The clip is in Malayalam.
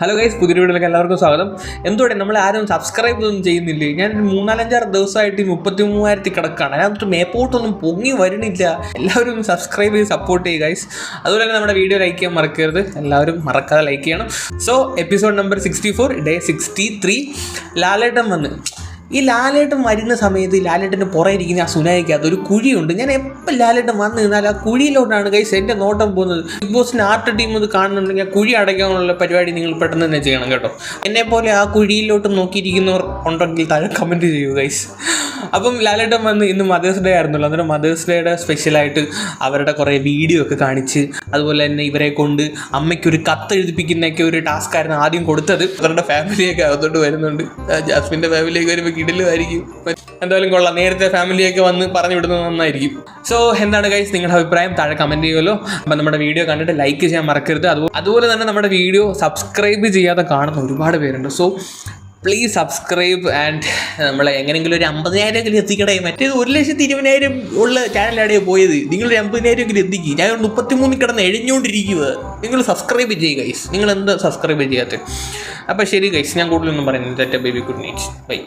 ഹലോ ഗൈസ് പുതിയ വീഡിയോയിലേക്ക് എല്ലാവർക്കും സ്വാഗതം. എന്തുകൊണ്ട് നമ്മൾ ആരും സബ്സ്ക്രൈബ് ഒന്നും ചെയ്യുന്നില്ലേ? ഞാൻ മൂന്നാലഞ്ചാറ് ദിവസമായിട്ട് മുപ്പത്തി മൂവായിരത്തി കിടക്കാണ് അതിനകത്ത് മേപ്പോട്ടൊന്നും പൊങ്ങി വരുന്നില്ല. എല്ലാവരും ഒന്ന് സബ്സ്ക്രൈബ് ചെയ്ത് സപ്പോർട്ട് ചെയ്യുക ഗൈസ് അതുപോലെ തന്നെ നമ്മുടെ വീഡിയോ ലൈക്ക് ചെയ്യാൻ മറക്കരുത്. എല്ലാവരും മറക്കാതെ ലൈക്ക് ചെയ്യണം. So episode number sixty four day sixty three Lalettan വന്ന്. ഈ ലാലേട്ടൻ വരുന്ന സമയത്ത് ലാലേട്ടന്റെ പുറകെ ഇരിക്കുന്ന ആ സുനായിക്കകത്ത് ഒരു കുഴിയുണ്ട്. ഞാൻ എപ്പോൾ ലാലേട്ടൻ വന്ന് നിന്നാൽ ആ കുഴിയിലോട്ടാണ് കൈസ് എന്റെ നോട്ടം പോകുന്നത്. ബിഗ് ബോസിന്റെ ആർട്ട് ടീം ഇത് കാണുന്നുണ്ടെങ്കിൽ ആ കുഴി അടയ്ക്കാനുള്ള പരിപാടി നിങ്ങൾ പെട്ടെന്ന് തന്നെ ചെയ്യണം കേട്ടോ. എന്നെപ്പോലെ പോലെ ആ കുഴിയിലോട്ട് നോക്കിയിരിക്കുന്നവർ ഉണ്ടെങ്കിൽ താഴെ കമന്റ് ചെയ്യൂ ഗൈസ് അപ്പം ലാലേട്ടൻ വന്ന് ഇന്ന് മദേഴ്സ് ഡേ ആയിരുന്നല്ലോ. അന്നേരം മദേഴ്സ് ഡേയുടെ സ്പെഷ്യലായിട്ട് അവരുടെ കുറേ വീഡിയോ ഒക്കെ കാണിച്ച് അതുപോലെ തന്നെ ഇവരെ കൊണ്ട് അമ്മയ്ക്കൊരു കത്ത് എഴുതിപ്പിക്കുന്നൊക്കെ ഒരു ടാസ്ക് ആയിരുന്നു ആദ്യം കൊടുത്തത്. അവരുടെ ഫാമിലിയൊക്കെ അകത്തോട്ട് വരുന്നുണ്ട്. ജാസ്മിന്റെ ഫാമിലിയൊക്കെ വരുമ്പോൾ കിടലുമായിരിക്കും എന്തായാലും കൊള്ളാം. നേരത്തെ ഫാമിലിയൊക്കെ വന്ന് പറഞ്ഞു വിടുന്നത് നന്നായിരിക്കും. സോ എന്താണ് ഗൈസ് നിങ്ങളുടെ അഭിപ്രായം? താഴെ കമന്റ് ചെയ്യുമല്ലോ. അപ്പം നമ്മുടെ വീഡിയോ കണ്ടിട്ട് ലൈക്ക് ചെയ്യാൻ മറക്കരുത്. അതുപോലെ തന്നെ നമ്മുടെ വീഡിയോ സബ്സ്ക്രൈബ് ചെയ്യാതെ കാണുന്ന ഒരുപാട് പേരുണ്ട്. സോ പ്ലീസ് സബ്സ്ക്രൈബ് ആൻഡ് നമ്മൾ എങ്ങനെയെങ്കിലും ഒരു അമ്പതിനായിരം എത്തിക്കണേ മറ്റേത് ഒരു ലക്ഷത്തി ഇരുപതിനായിരം ഉള്ള ചാനലാണ് പോയത്. നിങ്ങൾ ഒരു അമ്പതിനായിരം എങ്കിലും എത്തിക്കും. ഞാൻ മുപ്പത്തിമൂന്ന് കിടന്ന് എഴിഞ്ഞുകൊണ്ടിരിക്കുക നിങ്ങൾ സബ്സ്ക്രൈബ് ചെയ്യുക ഗൈസ് നിങ്ങൾ എന്താ സബ്സ്ക്രൈബ് ചെയ്യാത്തത് അപ്പോൾ ശരി ഗൈസ് ഞാൻ കൂടുതലൊന്നും പറയുന്നില്ല. Baby good night bye